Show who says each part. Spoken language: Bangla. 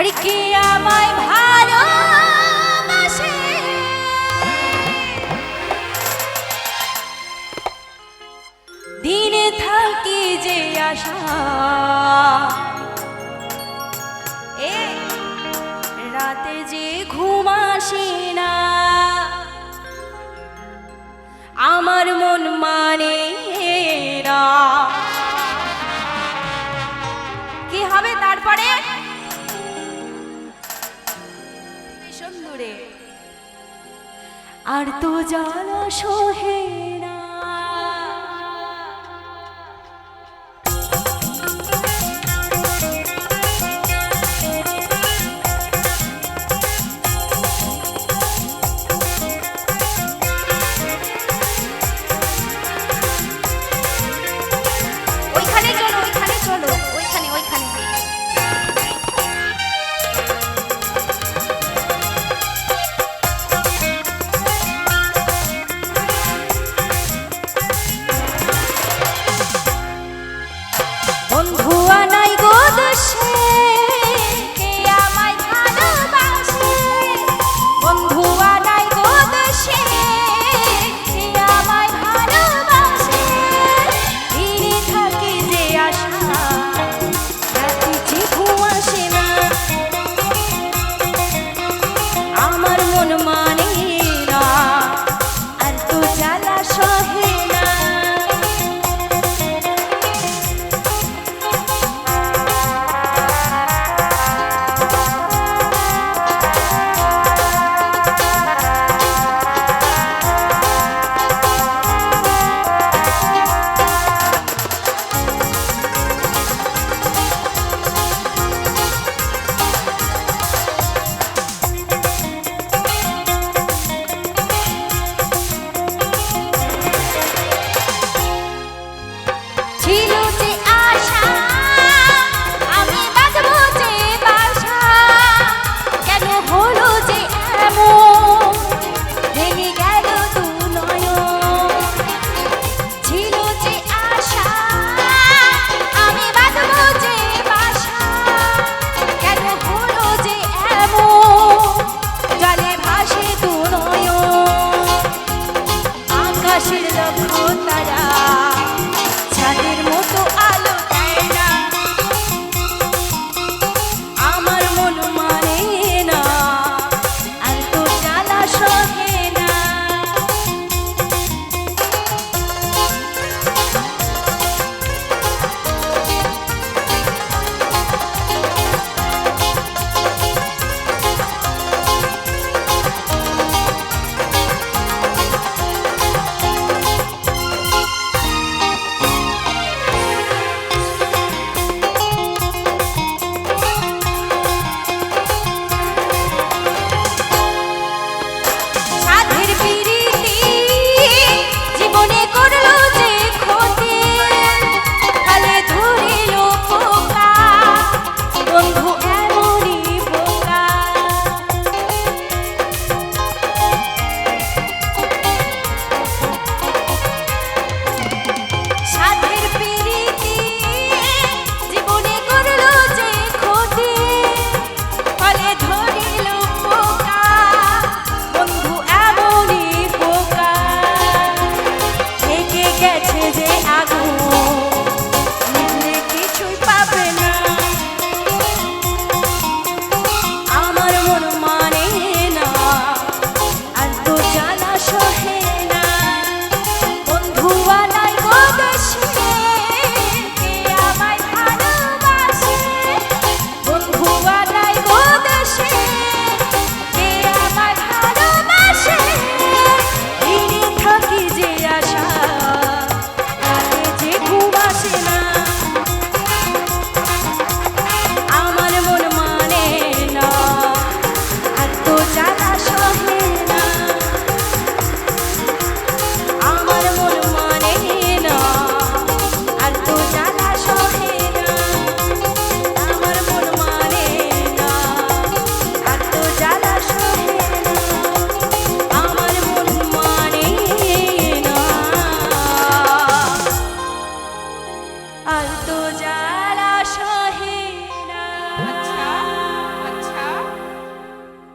Speaker 1: আর কে আমায় ভালো দিনে থাকি যে আশা। এ, রাতে যে ঘুম আসে না। আমার মন মানে আর তো জানা সোহে দাসের লক্ষ তারা।